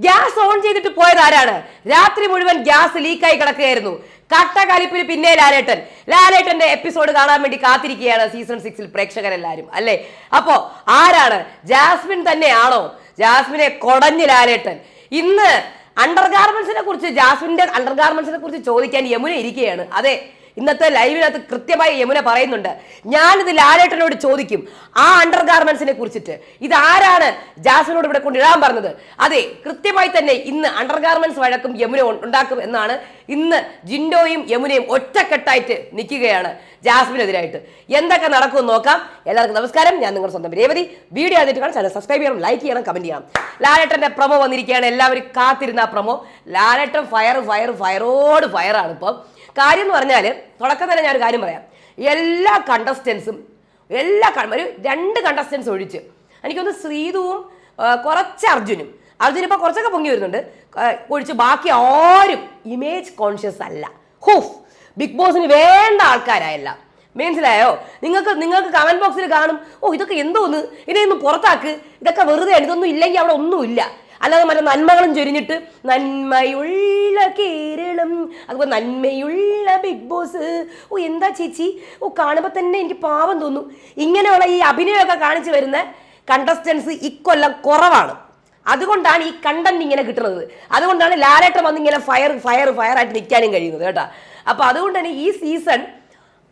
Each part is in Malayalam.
ഗ്യാസ് ഓൺ ചെയ്തിട്ട് പോയത് ആരാണ്? രാത്രി മുഴുവൻ ഗ്യാസ് ലീക്കായി കിടക്കുകയായിരുന്നു. കട്ടകലിപ്പിന് പിന്നെ ലാലേട്ടൻ. ലാലേട്ടന്റെ എപ്പിസോഡ് കാണാൻ വേണ്ടി കാത്തിരിക്കുകയാണ് സീസൺ സിക്സിൽ പ്രേക്ഷകരെല്ലാരും അല്ലേ? അപ്പോ ആരാണ്? ജാസ്മിൻ തന്നെയാണോ? ജാസ്മിനെ കൊടഞ്ഞ് ലാലേട്ടൻ. ഇന്ന് അണ്ടർ ഗാർമെന്റ്സിനെ കുറിച്ച് ജാസ്മിന്റെ അണ്ടർ ഗാർമെന്റ്സിനെ കുറിച്ച് ചോദിക്കാൻ യമുന ഇരിക്കുകയാണ്. അതെ ഇന്നത്തെ ലൈവിനകത്ത് കൃത്യമായി യമുന പറയുന്നുണ്ട്. ഞാനിത് ലാലേട്ടനോട് ചോദിക്കും. ആ അണ്ടർ ഗാർമെന്റ്സിനെ കുറിച്ചിട്ട്. ഇത് ആരാണ് ജാസിനോട് ഇവിടെ കൊണ്ടിടാൻ പറഞ്ഞത്? അതെ കൃത്യമായി തന്നെ ഇന്ന് അണ്ടർ ഗാർമെന്റ്സ് വഴക്കും യമുന ഉണ്ടാക്കും എന്നാണ് ഇന്ന് ജിൻഡോയും യമുനയും ഒറ്റക്കെട്ടായിട്ട് നിൽക്കുകയാണ് ജാസ്മിനെതിരായിട്ട്. എന്തൊക്കെ നടക്കുമെന്ന് നോക്കാം. എല്ലാവർക്കും നമസ്കാരം. ഞാൻ നിങ്ങളുടെ സ്വന്തം രേവതി. വീഡിയോ ആയിട്ട് കാണാൻ ചാനൽ സബ്സ്ക്രൈബ് ചെയ്യണം ലൈക്ക് ചെയ്യണം കമന്റ് ചെയ്യണം. ലാലേട്ടന്റെ പ്രൊമോ വന്നിരിക്കുകയാണ്. എല്ലാവരും കാത്തിരുന്ന പ്രൊമോ ലാലേട്ടൻ ഫയർ ഫയർ ഫയറോട് ഫയറാണ് ഇപ്പം. കാര്യം എന്ന് പറഞ്ഞാൽ തുടക്കം തന്നെ ഞാനൊരു കാര്യം പറയാം. എല്ലാ കണ്ടസ്റ്റൻസും എല്ലാ ഒരു രണ്ട് കണ്ടസ്റ്റൻസ് ഒഴിച്ച് എനിക്കൊന്ന് ശ്രീതുവും കുറച്ച് അർജുനും അർജുൻ ഇപ്പോൾ കുറച്ചൊക്കെ പൊങ്ങി വരുന്നുണ്ട് ഒഴിച്ച് ബാക്കി ആരും ഇമേജ് കോൺഷ്യസ് അല്ല. ഹൂഫ് ബിഗ് ബോസിന് വേണ്ട ആൾക്കാരായല്ല. മനസ്സിലായോ? നിങ്ങൾക്ക് നിങ്ങൾക്ക് കമന്റ് ബോക്സിൽ കാണും ഓ ഇതൊക്കെ എന്തോന്ന്? ഇതൊന്ന് പുറത്താക്ക് ഇതൊക്കെ വെറുതെ ഇതൊന്നും ഇല്ലെങ്കിൽ അവിടെ ഒന്നുമില്ല. അല്ലാതെ മറ്റേ നന്മകളും ചൊരിഞ്ഞിട്ട് നന്മയുള്ള കേരളം അതുപോലെ നന്മയുള്ള ബിഗ് ബോസ്. ഓ എന്താ ചേച്ചി? ഓ കാണുമ്പോൾ തന്നെ എനിക്ക് പാവം തോന്നും. ഇങ്ങനെയുള്ള ഈ അഭിനയമൊക്കെ കാണിച്ചു വരുന്ന കണ്ടസ്റ്റൻസ് ഇക്കൊല്ലം കുറവാണ്. അതുകൊണ്ടാണ് ഈ കണ്ടന്റ് ഇങ്ങനെ കിട്ടുന്നത്. അതുകൊണ്ടാണ് ലാലേട്ടൻ വന്ന് ഇങ്ങനെ ഫയർ ഫയർ ഫയർ ആയിട്ട് നിൽക്കാനും കഴിയുന്നത് കേട്ടോ. അപ്പൊ അതുകൊണ്ട് തന്നെ ഈ സീസൺ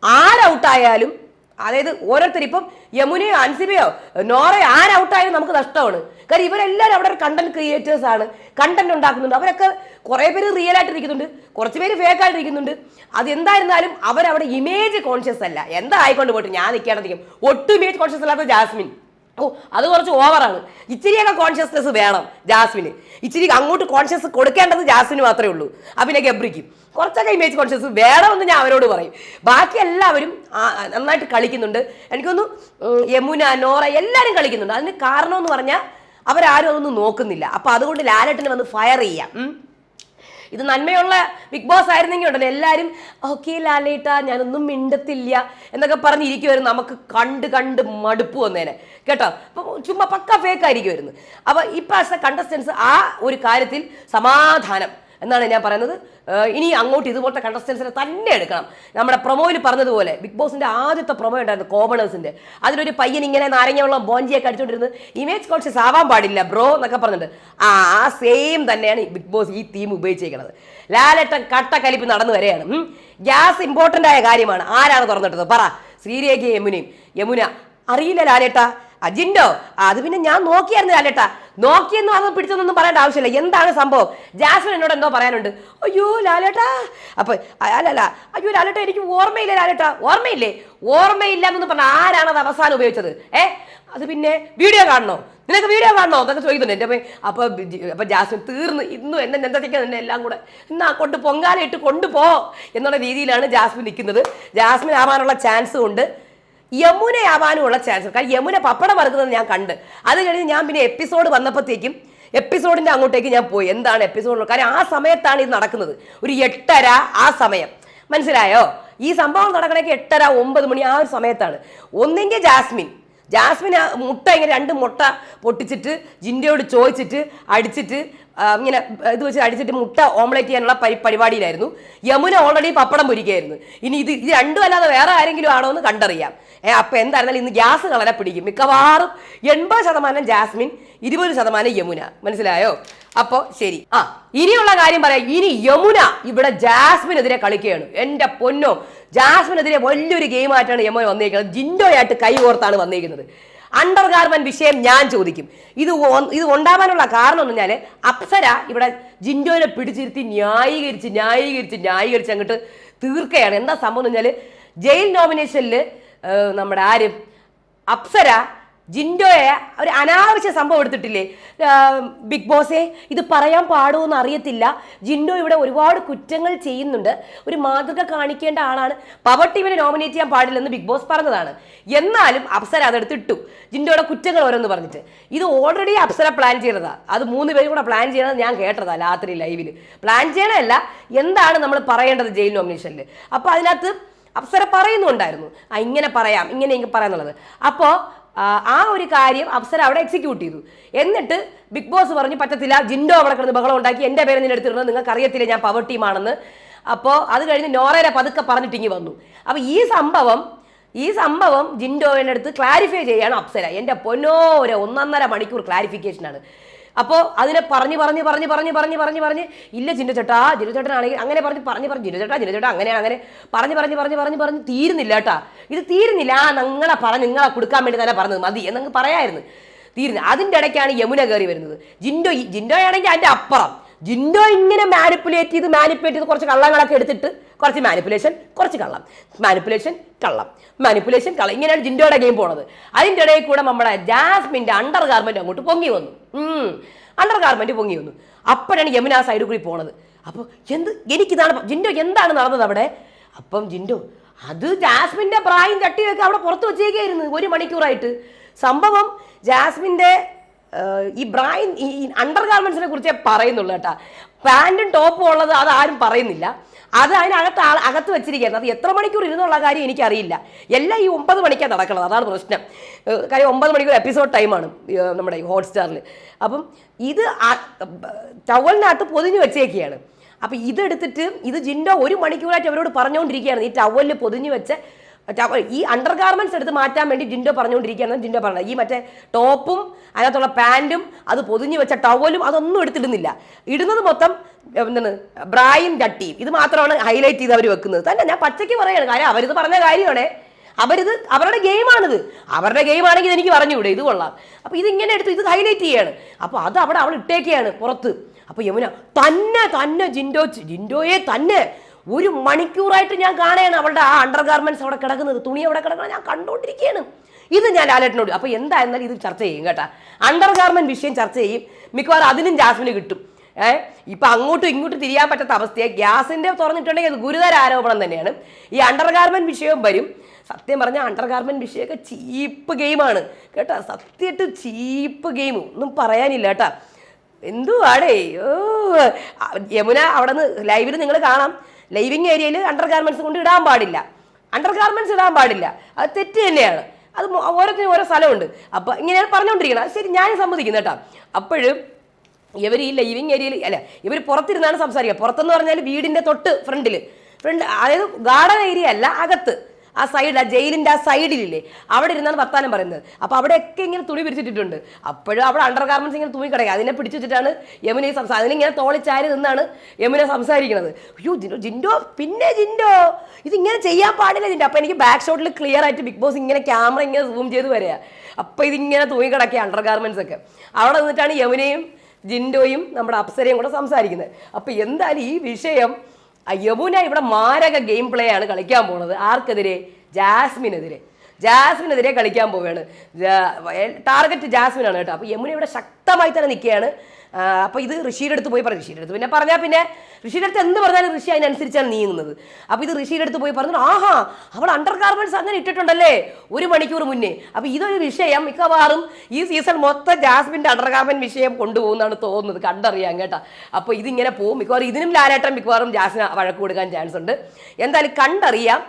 ആരൗട്ടായാലും അതായത് ഓരോരുത്തർ ഇപ്പം യമുനയോ അൻസിബയോ നോറയോ ആരൗട്ടായാലും നമുക്ക് നഷ്ടമാണ്. കാര്യം ഇവരെല്ലാവരും അവിടെ കണ്ടന്റ് ക്രിയേറ്റേഴ്സ് ആണ്. കണ്ടന്റ് ഉണ്ടാക്കുന്നുണ്ട്. അവരൊക്കെ കുറേ പേര് റിയൽ ആയിട്ട് ഇരിക്കുന്നുണ്ട് കുറച്ച് പേര് ഫേക്ക് ആയിട്ട് ഇരിക്കുന്നുണ്ട് അത് എന്തായിരുന്നാലും അവരവിടെ ഇമേജ് കോൺഷ്യസ് അല്ല. എന്താ ആയിക്കൊണ്ട് പോയിട്ട് ഞാൻ നിൽക്കാണ്ടിരിക്കും ഒട്ടും ഇമേജ് കോൺഷ്യസ് അല്ലാത്ത ജാസ്മിൻ. ഓ അത് കുറച്ച് ഓവറാണ് ഇച്ചിരിയൊക്കെ കോൺഷ്യസ്നെസ് വേണം ജാസ്മിന്. ഇച്ചിരി അങ്ങോട്ട് കോൺഷ്യസ് കൊടുക്കേണ്ടത് ജാസ്മിന് മാത്രമേ ഉള്ളൂ. ആ പിന്നെ ഗബ്രിക്കും. കുറച്ചൊക്കെ ഇമേജ് കോൺഷ്യസ് വേണമെന്ന് ഞാൻ അവരോട് പറയും. ബാക്കി എല്ലാവരും നന്നായിട്ട് കളിക്കുന്നുണ്ട്. എനിക്കൊന്ന് യമുന നോറ എല്ലാവരും കളിക്കുന്നുണ്ട്. അതിന് കാരണം എന്ന് പറഞ്ഞാൽ അവരാരും അതൊന്നും നോക്കുന്നില്ല. അപ്പൊ അതുകൊണ്ട് ലാലട്ടിന് വന്ന് ഫയർ ചെയ്യാം. ഇത് നന്മയുള്ള ബിഗ് ബോസ് ആയിരുന്നെങ്കിൽ ഉണ്ടല്ലോ. എല്ലാവരും ഓക്കെ ലാലേട്ട ഞാനൊന്നും മിണ്ടത്തില്ല എന്നൊക്കെ പറഞ്ഞിരിക്കുമായിരുന്നു നമുക്ക് കണ്ട് കണ്ട് മടുപ്പ് വന്നേനെ. കേട്ടോ? അപ്പൊ ചുമ്മാ പക്ക ഫേക്ക് ആയിരിക്കുമായിരുന്നു അപ്പൊ ഇപ്രാവശ്യത്തെ കണ്ടസ്റ്റൻസ് ആ ഒരു കാര്യത്തിൽ സമാധാനം. എന്നാണ് ഞാൻ പറയുന്നത്. ഇനി അങ്ങോട്ട് ഇതുപോലത്തെ കണ്ടസ്റ്റൻസിനെ തന്നെ എടുക്കണം. നമ്മുടെ പ്രൊമോയിൽ പറഞ്ഞതുപോലെ ബിഗ് ബോസിന്റെ ആദ്യത്തെ പ്രൊമോ ഉണ്ടായിരുന്നു കോമണേഴ്സിന്റെ അതിലൊരു പയ്യൻ ഇങ്ങനെ നാരങ്ങയുള്ള ബോഞ്ചിയൊക്കെ അടിച്ചോണ്ടിരുന്നത് ഇമേജ് കോൺഷ്യസ് ആവാൻ പാടില്ല ബ്രോ എന്നൊക്കെ പറഞ്ഞിട്ട്. ആ സെയിം തന്നെയാണ് ബിഗ് ബോസ് ഈ തീം ഉപയോഗിച്ചേക്കുന്നത് കട്ട കലിപ്പ് നടന്നു വരെയാണ്. ഗ്യാസ് ഇമ്പോർട്ടന്റ് ആയ കാര്യമാണ്. ആരാണ് തുറന്നിട്ടത്? പറ. ശ്രീരേഖയും യമുനയും. യമുന അറിയില്ല ലാലേട്ട. അജിൻഡോ അത് പിന്നെ ഞാൻ നോക്കിയായിരുന്നു ലാലേട്ടാ. നോക്കിയെന്നും അതൊന്നും പിടിച്ചതൊന്നും പറയേണ്ട ആവശ്യമില്ല. എന്താണ് സംഭവം? ജാസ്മിൻ എന്നോട് എന്തോ പറയാനുണ്ട്. അയ്യോ ലാലേട്ടാ. അപ്പൊ അല്ലല്ല അയ്യോ ലാലേട്ടാ എനിക്ക് ഓർമ്മയില്ല ലാലേട്ടാ. ഓർമ്മയില്ലേ? ഓർമ്മയില്ല എന്നൊന്നും പറഞ്ഞ ആരാണ് അത് അവസാനം ഉപയോഗിച്ചത്? ഏ അത് പിന്നെ വീഡിയോ കാണണോ? നിനക്ക് വീഡിയോ കാണണോ? എന്നൊക്കെ ചോദിക്കുന്നുണ്ട് എന്റെ അപ്പൊ അപ്പൊ ജാസ്മിൻ തീർന്ന് ഇന്നും എന്നെ എന്തൊക്കെ നിന്നെ എല്ലാം കൂടെ എന്നാ കൊണ്ട് പൊങ്കാലയിട്ട് കൊണ്ടുപോ എന്നുള്ള രീതിയിലാണ് ജാസ്മിൻ നിൽക്കുന്നത്. ജാസ്മിൻ ആവാനുള്ള ചാൻസ് ഉണ്ട്. യമുനയാവാനുമുള്ള ചാൻസ്. കാരണം യമുന പപ്പടം വറുക്കുന്നത് ഞാൻ കണ്ട്. അത് കഴിഞ്ഞ് ഞാൻ പിന്നെ എപ്പിസോഡ് വന്നപ്പോഴത്തേക്കും എപ്പിസോഡിന്റെ അങ്ങോട്ടേക്ക് ഞാൻ പോയി. എന്താണ് എപ്പിസോഡിൽ കാരണം ആ സമയത്താണ് ഇത് നടക്കുന്നത്. ഒരു എട്ടര ആ സമയം. മനസ്സിലായോ? ഈ സംഭവം നടക്കണമെങ്കിൽ എട്ടര ഒമ്പത് മണി ആ ഒരു സമയത്താണ്. ഒന്നെങ്കിൽ ജാസ്മിൻ. ജാസ്മിൻ മുട്ട ഇങ്ങനെ രണ്ട് മുട്ട പൊട്ടിച്ചിട്ട് ജിൻഡയോട് ചോദിച്ചിട്ട് അടിച്ചിട്ട് ഇങ്ങനെ ഇത് വെച്ച് അടിച്ചിട്ട് മുട്ട ഓംലേറ്റ് ചെയ്യാനുള്ള പരി പരിപാടിയിലായിരുന്നു. യമുന ഓൾറെഡി പപ്പടം പൊരിക്കുകയായിരുന്നു. ഇനി ഇത് ഇത് രണ്ടും അല്ലാതെ വേറെ ആരെങ്കിലും ആണോ എന്ന് കണ്ടറിയാം. ഏ അപ്പം എന്തായിരുന്നാലും ഇന്ന് ഗ്യാസ് കളരെ പിടിക്കും. മിക്കവാറും എൺപത് ശതമാനം ജാസ്മിൻ ഇരുപത് ശതമാനം യമുന. മനസ്സിലായോ? അപ്പോൾ ശരി. ആ ഇനിയുള്ള കാര്യം പറയാം. ഇനി യമുന ഇവിടെ ജാസ്മിനെതിരെ കളിക്കുകയാണ്. എന്റെ പൊന്നോ ജാസ്മിനെതിരെ വലിയൊരു ഗെയിമായിട്ടാണ് യമുന വന്നിരിക്കുന്നത് ജിൻഡോയായിട്ട് കൈ കോർത്താണ് വന്നിരിക്കുന്നത് അണ്ടർ ഗാർമെന്റ് വിഷയം ഞാൻ ചോദിക്കും. ഇത് ഇത് ഉണ്ടാവാനുള്ള കാരണം എന്ന് പറഞ്ഞാൽ അപ്സര ഇവിടെ ജിൻഡോനെ പിടിച്ചിരുത്തി ന്യായീകരിച്ച് ന്യായീകരിച്ച് ന്യായീകരിച്ച് അങ്ങോട്ട് തീർക്കുകയാണ്. എന്താ സംഭവം എന്ന് പറഞ്ഞാൽ ജയിൽ നോമിനേഷനിൽ നമ്മുടെ ആര്? അപ്സര ജിൻഡോയെ ഒരു അനാവശ്യ സംഭവം എടുത്തിട്ടില്ലേ? ബിഗ് ബോസേ ഇത് പറയാൻ പാടുമെന്ന് അറിയത്തില്ല ജിൻഡോ ഇവിടെ ഒരുപാട് കുറ്റങ്ങൾ ചെയ്യുന്നുണ്ട്. ഒരു മാതൃക കാണിക്കേണ്ട ആളാണ്. പവർ ടീമിനെ നോമിനേറ്റ് ചെയ്യാൻ പാടില്ലെന്ന് ബിഗ് ബോസ് പറഞ്ഞതാണ്. എന്നാലും അപ്സര അതെടുത്തിട്ടു. ജിൻഡോയുടെ കുറ്റങ്ങൾ ഓരോന്ന് പറഞ്ഞിട്ട്. ഇത് ഓൾറെഡി അപ്സര പ്ലാൻ ചെയ്തതാ. അത് മൂന്ന് പേരും കൂടെ പ്ലാൻ ചെയ്യണത് ഞാൻ കേട്ടതാ രാത്രി ലൈവിൽ പ്ലാൻ ചെയ്യണമല്ല എന്താണ് നമ്മൾ പറയേണ്ടത് ജയിൽ നോമിനേഷനിൽ അപ്പോൾ അതിനകത്ത് അപ്സര പറയുന്നുണ്ടായിരുന്നു. ആ ഇങ്ങനെ പറയാം ഇങ്ങനെ ഇങ്ങനെ പറയാന്നുള്ളത്. അപ്പോൾ ആ, ഒരു കാര്യം അപ്സര അവിടെ എക്സിക്യൂട്ട് ചെയ്തു. എന്നിട്ട് ബിഗ് ബോസ് പറഞ്ഞു പറ്റത്തില്ല ജിൻഡോ അവിടെ കിടന്ന് ബഹളം ഉണ്ടാക്കി. എന്റെ പേര് നിന്നെ എടുത്തിരുന്നത് നിങ്ങൾക്ക് അറിയത്തില്ല ഞാൻ പവർ ടീമാണെന്ന് അപ്പോൾ അത് കഴിഞ്ഞ് നോറയുടെ പതുക്കെ പറഞ്ഞിട്ട് ഇങ്ങി വന്നു. അപ്പോൾ ഈ സംഭവം ഈ സംഭവം ജിൻഡോയുടെ അടുത്ത് ക്ലാരിഫൈ ചെയ്യാണ് അപ്സര എന്റെ പൊന്നോ ഒരു ഒന്നൊന്നര മണിക്കൂർ ക്ലാരിഫിക്കേഷനാണ് അപ്പോൾ അതിനെ പറഞ്ഞ് പറഞ്ഞ് പറഞ്ഞ് പറഞ്ഞ് പറഞ്ഞ് പറഞ്ഞ് പറഞ്ഞ് ഇല്ല ജിൻഡോ ചേട്ടാ ജിൻഡോ ചേട്ടനാണെങ്കിൽ അങ്ങനെ പറഞ്ഞ് പറഞ്ഞ് പറഞ്ഞ് ജിൻഡോ ചേട്ടാ അങ്ങനെ അങ്ങനെ പറഞ്ഞ് പറഞ്ഞ് പറഞ്ഞ് പറഞ്ഞ് പറഞ്ഞ് തീരുന്നില്ല കേട്ടാ ഇത് തീരുന്നില്ല ആ നിങ്ങളെ പറഞ്ഞ് നിങ്ങളെ കൊടുക്കാൻ വേണ്ടി തന്നെ പറഞ്ഞത് മതി എന്നങ്ങ് പറയായിരുന്നു തീരുന്നു അതിന്റെ ഇടയ്ക്കാണ് യമുന കയറി വരുന്നത് ജിൻഡോ ജിൻഡോയാണെങ്കിൽ അതിന്റെ അപ്പുറം ജിൻഡോ ഇങ്ങനെ മാനിപ്പുലേറ്റ് ചെയ്ത് മാനിപ്പുലേറ്റ് ചെയ്ത് കുറച്ച് കള്ളങ്ങളൊക്കെ എടുത്തിട്ട് കുറച്ച് മാനിപ്പുലേഷൻ കുറച്ച് കള്ളം. മാനിപ്പുലേഷൻ കള്ളം. മാനിപ്പുലേഷൻ കള്ളം. ഇങ്ങനെയാണ് ജിൻഡോയുടെ ഗെയിം പോണത്. അതിന്റെ ഇടയിൽ കൂടെ നമ്മുടെ ജാസ്മിന്റെ അണ്ടർ ഗാർമെന്റ് അങ്ങോട്ട് പൊങ്ങി വന്നു. അണ്ടർ ഗാർമെന്റ് പൊങ്ങി വന്നു. അപ്പോഴാണ് യമുന ആ സൈഡിൽ കൂടി പോണത്. അപ്പോൾ എന്ത് എനിക്കിതാണ് ജിൻഡോ എന്താണ് നടന്നത് അവിടെ? അപ്പം ജിൻഡോ അത് ജാസ്മിന്റെ പ്രായം ചട്ടിയൊക്കെ അവിടെ പുറത്ത് വെച്ചേക്കായിരുന്നു ഒരു മണിക്കൂറായിട്ട്. സംഭവം ജാസ്മിന്റെ ഈ ബ്രൈൻ ഈ അണ്ടർ ഗാർമെന്റ്സിനെ കുറിച്ചേ പറയുന്നുള്ളൂ കേട്ടാ. പാന്റും ടോപ്പും ഉള്ളത് അത് ആരും പറയുന്നില്ല. അത് അതിനകത്ത് ആൾ അകത്ത് വെച്ചിരിക്കുന്നത് അത് എത്ര മണിക്കൂർ ഇരുന്നുള്ള കാര്യം എനിക്കറിയില്ല. എല്ലാം ഈ ഒമ്പത് മണിക്കാണ് നടക്കുന്നത് അതാണ് പ്രശ്നം. കാര്യം ഒമ്പത് മണിക്കൂർ എപ്പിസോഡ് ടൈമാണ് നമ്മുടെ ഈ ഹോട്ട്സ്റ്റാറിൽ അപ്പം ഇത് ടവലിനകത്ത് പൊതിഞ്ഞ് വെച്ചേക്കുകയാണ് അപ്പം ഇതെടുത്തിട്ട് ഇത് ജിൻഡോ ഒരു മണിക്കൂറായിട്ട് അവരോട് പറഞ്ഞുകൊണ്ടിരിക്കുകയാണ് ഈ ടവലിൽ പൊതിഞ്ഞ് വെച്ച് ഈ അണ്ടർ ഗാർമെന്റ്സ് എടുത്ത് മാറ്റാൻ വേണ്ടി ജിൻഡോ പറഞ്ഞുകൊണ്ടിരിക്കുകയാണ്. ജിൻഡോ പറഞ്ഞത് ഈ മറ്റേ ടോപ്പും അതിനകത്തുള്ള പാന്റും അത് പൊതിഞ്ഞു വെച്ച ടവലും അതൊന്നും എടുത്തിടുന്നില്ല. ഇടുന്നത് മൊത്തം എന്താണ് ബ്രായും ചട്ടിയും ഇത് മാത്രമാണ് ഹൈലൈറ്റ് ചെയ്ത് അവർ വെക്കുന്നത്. തന്നെ ഞാൻ പച്ചയ്ക്ക് പറയുകയാണ് കാര്യം അവരിത് പറഞ്ഞ കാര്യമാണ്. അവരിത് അവരുടെ ഗെയിമാണിത്. അവരുടെ ഗെയിമാണെങ്കിൽ എനിക്ക് പറഞ്ഞുകൂടെ? ഇത് കൊള്ളാം. അപ്പോൾ ഇതിങ്ങനെ എടുത്ത് ഇത് ഹൈലൈറ്റ് ചെയ്യാണ്. അപ്പോൾ അത് അവിടെ അവൾ ഇട്ടേക്കുകയാണ് പുറത്ത്. അപ്പോൾ യമുന തന്നെ തന്നെ ജിൻഡോ ജിൻഡോയെ തന്നെ ഒരു മണിക്കൂറായിട്ട് ഞാൻ കാണുകയാണ് അവളുടെ ആ അണ്ടർ ഗാർമെന്റ്സ് അവിടെ കിടക്കുന്നത്. തുണി അവിടെ കിടക്കുന്നത്. ഞാൻ കണ്ടുകൊണ്ടിരിക്കുകയാണ് ഇത് ഞാൻ ലാലേട്ടനോട് അപ്പോൾ എന്തായിരുന്നാലും ഇത് ചർച്ച ചെയ്യും കേട്ടാ. അണ്ടർ ഗാർമെന്റ് വിഷയം ചർച്ച ചെയ്യും. മിക്കവാറും അതിനും ജാസ്മിന് കിട്ടും. ഏഹ് ഇപ്പൊ അങ്ങോട്ടും ഇങ്ങോട്ടും തിരിയാൻ പറ്റാത്ത അവസ്ഥയെ. ഗ്യാസിന്റെ തുറന്നിട്ടുണ്ടെങ്കിൽ അത് ഗുരുതര ആരോപണം തന്നെയാണ്. ഈ അണ്ടർ ഗാർമെന്റ് വിഷയവും വരും. സത്യം പറഞ്ഞാൽ അണ്ടർ ഗാർമെന്റ് വിഷയമൊക്കെ ചീപ്പ് ഗെയിമാണ് കേട്ടോ സത്യമായിട്ട് ചീപ്പ് ഗെയിം ഒന്നും പറയാനില്ല കേട്ടാ. എന്തുവാടേ? ഓ യമുന അവിടെ നിന്ന് ലൈവിൽ നിങ്ങൾ കാണാം. ലൈവിങ് ഏരിയയിൽ അണ്ടർ ഗാർമെന്റ്സ് കൊണ്ട് ഇടാൻ പാടില്ല. അണ്ടർ ഗാർമെന്റ്സ് ഇടാൻ പാടില്ല. അത് തെറ്റ് തന്നെയാണ്. അത് ഓരോത്തിനും ഓരോ സ്ഥലമുണ്ട്. അപ്പോൾ ഇങ്ങനെയാണ് പറഞ്ഞുകൊണ്ടിരിക്കുന്നത് ശരി ഞാൻ സമ്മതിക്കുന്നു കേട്ടോ. അപ്പോഴും ഇവർ ഈ ലൈവിങ് ഏരിയയിൽ അല്ല ഇവർ പുറത്തിരുന്നാണ് സംസാരിക്കുക. പുറത്തെന്ന് പറഞ്ഞാൽ വീടിന്റെ തൊട്ട് ഫ്രണ്ടിൽ ഫ്രണ്ട് അതായത് ഗാർഡൻ ഏരിയ അല്ല അകത്ത്. ആ സൈഡ് ആ ജയിലിന്റെ ആ സൈഡിലില്ലേ? അവിടെ ഇരുന്നാണ് വർത്താനം പറയുന്നത്. അപ്പോൾ അവിടെയൊക്കെ ഇങ്ങനെ തുണി പിരിച്ചിട്ടിട്ടുണ്ട് അപ്പോഴും അവിടെ അണ്ടർ ഗാർമെന്റ്സ് ഇങ്ങനെ തുണി കിടക്കുക. അതിനെ പിടിച്ചു വെച്ചിട്ടാണ് യമുന സംസാരം അതിനിങ്ങനെ തോളിച്ചാരി നിന്നാണ് യമുന സംസാരിക്കുന്നത്. അയ്യോ ജിൻഡോ ജിൻഡോ പിന്നെ ജിൻഡോ ഇതിങ്ങനെ ചെയ്യാൻ പാടില്ല ജിൻഡോ. അപ്പോൾ എനിക്ക് ബാക്ക് ഷോട്ടിൽ ക്ലിയർ ആയിട്ട് ബിഗ് ബോസ് ഇങ്ങനെ ക്യാമറ ഇങ്ങനെ സൂം ചെയ്ത് വരിക. അപ്പോൾ ഇതിങ്ങനെ തൂങ്ങി കിടക്കുക അണ്ടർ ഗാർമെന്റ്സ് ഒക്കെ. അവിടെ നിന്നിട്ടാണ് യമുനയും ജിൻഡോയും നമ്മുടെ അപ്സരയും കൂടെ സംസാരിക്കുന്നത്. അപ്പോൾ എന്തായാലും ഈ വിഷയം യമുന ഇവിടെ മാരക ഗെയിം പ്ലേ ആണ് കളിക്കാൻ പോണത്. ആർക്കെതിരെ? ജാസ്മിനെതിരെ. ജാസ്മിനെതിരെ കളിക്കാൻ പോവുകയാണ്. ടാർഗറ്റ് ജാസ്മിനാണ് കേട്ടോ. അപ്പോൾ യമുന ഇവിടെ ശക്തമായി തന്നെ നിൽക്കുകയാണ്. അപ്പോൾ ഇത് ഋഷിയുടെ അടുത്ത് പോയി പറഞ്ഞു. ഋഷിയുടെ അടുത്ത് പിന്നെ പറഞ്ഞാൽ പിന്നെ ഋഷിയുടെ അടുത്ത് എന്ത് പറഞ്ഞാലും ഋഷി അതിനനുസരിച്ചാണ് നീങ്ങുന്നത്. അപ്പോൾ ഇത് ഋഷിയുടെ അടുത്ത് പോയി പറഞ്ഞു ആഹാ അവൾ അണ്ടർ ഗാർമെന്റ്സ് അങ്ങനെ ഇട്ടിട്ടുണ്ടല്ലേ? ഒരു മണിക്കൂർ മുന്നേ. അപ്പോൾ ഇതൊരു വിഷയം മിക്കവാറും ഈ സീസൺ മൊത്തം ജാസ്മിന്റെ അണ്ടർ ഗാർമെന്റ് വിഷയം കൊണ്ടുപോകുന്നതാണ് തോന്നുന്നത്. കണ്ടറിയാം കേട്ടോ. അപ്പോൾ ഇതിങ്ങനെ പോകും മിക്കവാറും ഇതിനും ലാലേട്ടൻ മിക്കവാറും ജാസ്മിന് വഴക്ക് കൊടുക്കാൻ ചാൻസ് ഉണ്ട്. എന്തായാലും കണ്ടറിയാം.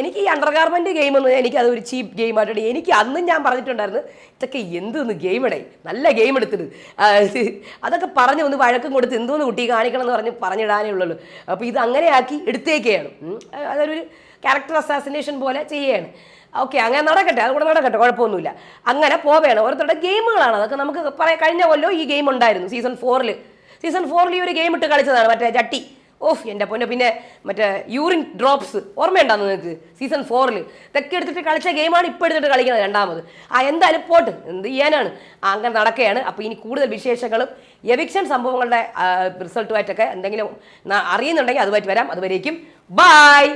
എനിക്ക് ഈ അണ്ടർ ഗാർമെന്റ് ഗെയിം എന്ന് എനിക്ക് അത് ഒരു ചീപ്പ് ഗെയിം ആയിട്ടുണ്ട് എനിക്ക് അന്നും ഞാൻ പറഞ്ഞിട്ടുണ്ടായിരുന്നു ഇതൊക്കെ എന്തൊന്ന് ഗെയിം ഇടേ നല്ല ഗെയിം എടുത്തിട്ട് അതൊക്കെ പറഞ്ഞ് ഒന്ന് വഴക്കം കൊടുത്ത് എന്തോന്ന് കുട്ടി കാണിക്കണം എന്ന് പറഞ്ഞ് പറഞ്ഞിടാനേ ഉള്ളൂ. അപ്പോൾ ഇത് അങ്ങനെ ആക്കി എടുത്തേക്കെയാണ് അതൊരു ക്യാരക്ടർ അസാസിനേഷൻ പോലെ ചെയ്യുകയാണ്. ഓക്കെ അങ്ങനെ നടക്കട്ടെ. അതുകൂടെ നടക്കട്ടെ. കുഴപ്പമൊന്നുമില്ല. അങ്ങനെ പോവുകയാണ്. ഓരോരുത്തരുടെ ഗെയിമുകളാണ്. അതൊക്കെ നമുക്ക് പറയാം. കഴിഞ്ഞ കൊല്ലം ഈ ഗെയിം ഉണ്ടായിരുന്നു. സീസൺ ഫോറിൽ സീസൺ ഫോറിൽ ഈ ഒരു ഗെയിം ഇട്ട് കളിച്ചതാണ്. മറ്റേ ചട്ടി ഓഫ് എന്റെ പൊന്നെ പിന്നെ മറ്റേ യൂറിൻ ഡ്രോപ്സ് ഓർമ്മയുണ്ടാകുന്നു നിങ്ങൾക്ക് സീസൺ ഫോറിൽ ഇതൊക്കെ എടുത്തിട്ട് കളിച്ച ഗെയിമാണ് ഇപ്പോൾ എടുത്തിട്ട് കളിക്കുന്നത് രണ്ടാമത്. ആ എന്തായാലും പോട്ട്. എന്ത് ചെയ്യാനാണ്? അങ്ങനെ നടക്കുകയാണ്. അപ്പോൾ ഇനി കൂടുതൽ വിശേഷങ്ങളും എവിക്ഷൻ സംഭവങ്ങളുടെ റിസൾട്ടുമായിട്ടൊക്കെ എന്തെങ്കിലും അറിയുന്നുണ്ടെങ്കിൽ അതുമായിട്ട് വരാം. അതുവരേക്കും ബായ്